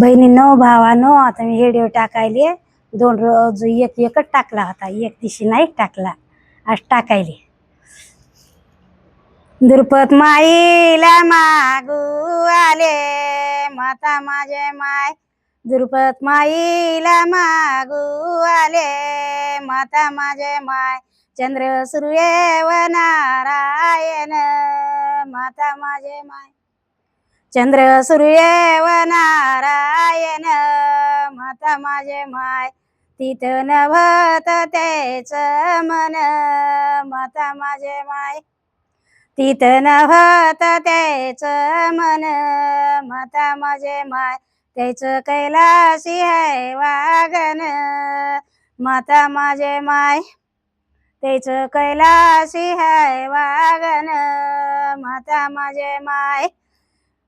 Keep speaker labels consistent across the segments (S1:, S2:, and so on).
S1: बहिणीनो भावानो आता मी हेडिओ टाकायले दोन रोज एक एकच टाकला होता. एक दिशी नाही टाकला. आज टाकायले. दुर्पत माईला मागू आले माता माझे माय. दुर्पत माईला मागू आले माता माझे माय. चंद्र सूर्य व नारायण माता माझे माय. चंद्र सूर्य व नारायण माता माझे माय. तिथ नभत तेच मन माता माझे माय. तिथ नभत तेच मन माता माझे माय. तेच कैलासी है वागन माता माझे माय. तेच कैलासी है वागन माता माझे माय.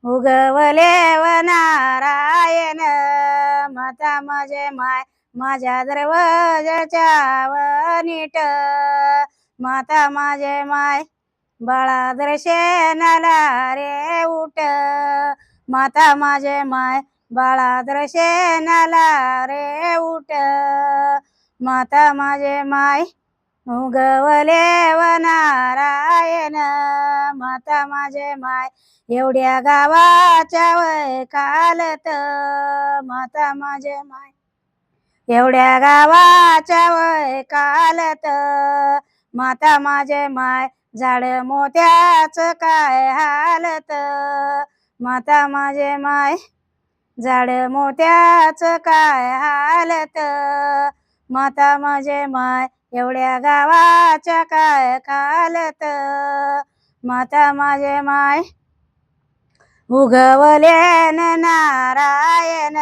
S1: उगवले व नारायण माता माझे माय माझ्या दरवाजाच्या व नीट माता माझे माय बाळा दर्शनाला रे उठ. माता माझे माय बाळा दर्शनाला रे उठ. माता माझे माय उगवले व नारायण माता माझे माय एवढ्या गावाच्या वय कालत माता माझे माय. एवढ्या गावाच्या वय कालत माता माझे माय झाड मोत्याच काय हालत माता माझे माय झाड मोत्याच काय हालत माता माझे माय एवढ्या गावाच्या काय कालत? माता माझे माय उगवले नारायण.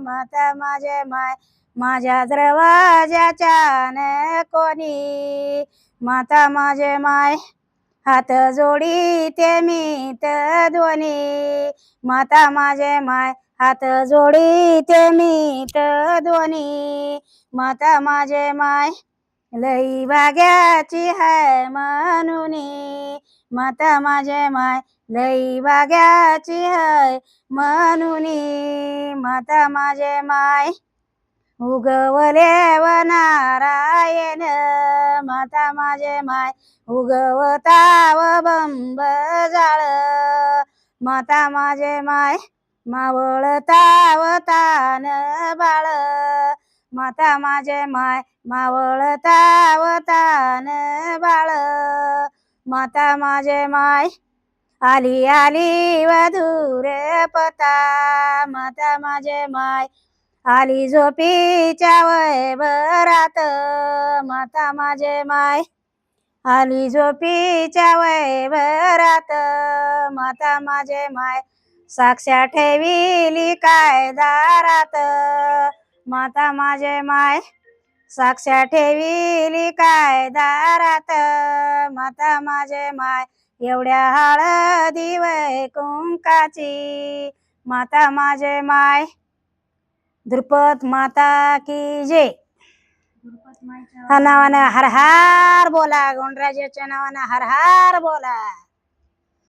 S1: माता माझे माय माझ्या दरवाजाच्या कोणी. माता माझे माय हात जोडी ते मी ध्वनी. माता माझे माय हात जोडी ते मी ध्वनी. माता माझे माय लई बाग्याची है मनुनी माता माझे माय लई बाग्याची है मनुनी माता माझे माय उगवले व नारायण माता माझे माय उगवता व बंब जाळ माता माझे माय मावळता व तान बाळ माता माझे माय मावळतावतान बाळ. माता माझे माय आली आली वधूर पता. माता माझे माय आली झोपीच्या वैभरात. माता माझे माय आली झोपीच्या वैभरात. माता माझे माय साक्षा ठेविली काय दारात? माता माझे माय साक्षा ठेविली काय दारात? माता माझे माय एवढ्या हळदी वय कुंकाची. माता माझे माय द्रुपद माता की जय. हा नावानं हर हार बोला गणराजाच्या नावानं हर हार बोला.